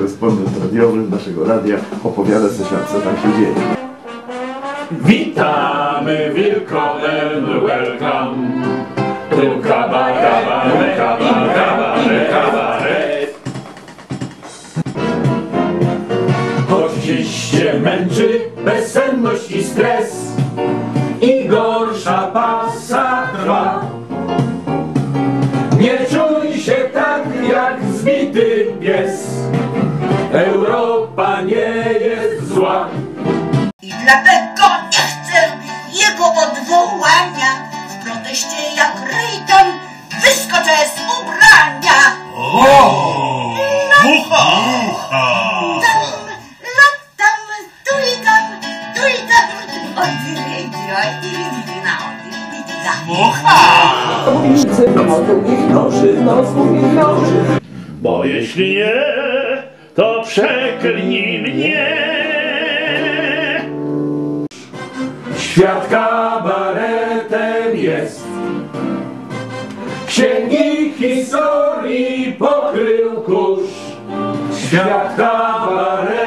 korespondent radiowy naszego radia, opowiada nam, co tam się dzieje. Witamy Wilkonen, welcome to kabaret, kabaret, kabaret, kabaret. Choć dziś się męczy bezsenność i stres i gorsza pasa trwa. Nie jak pies, Europa nie jest zła. I dlatego nie chcę jego odwołania. W proteście jak Rejton wyskoczę z ubrania. Tam, latam, tu i tam, tu i tam. Odwiedziła i wina, Jeśli nie, to przeklnij mnie. Świat kabaretem jest. Księgi historii pokrył kurz. Świat kabaretem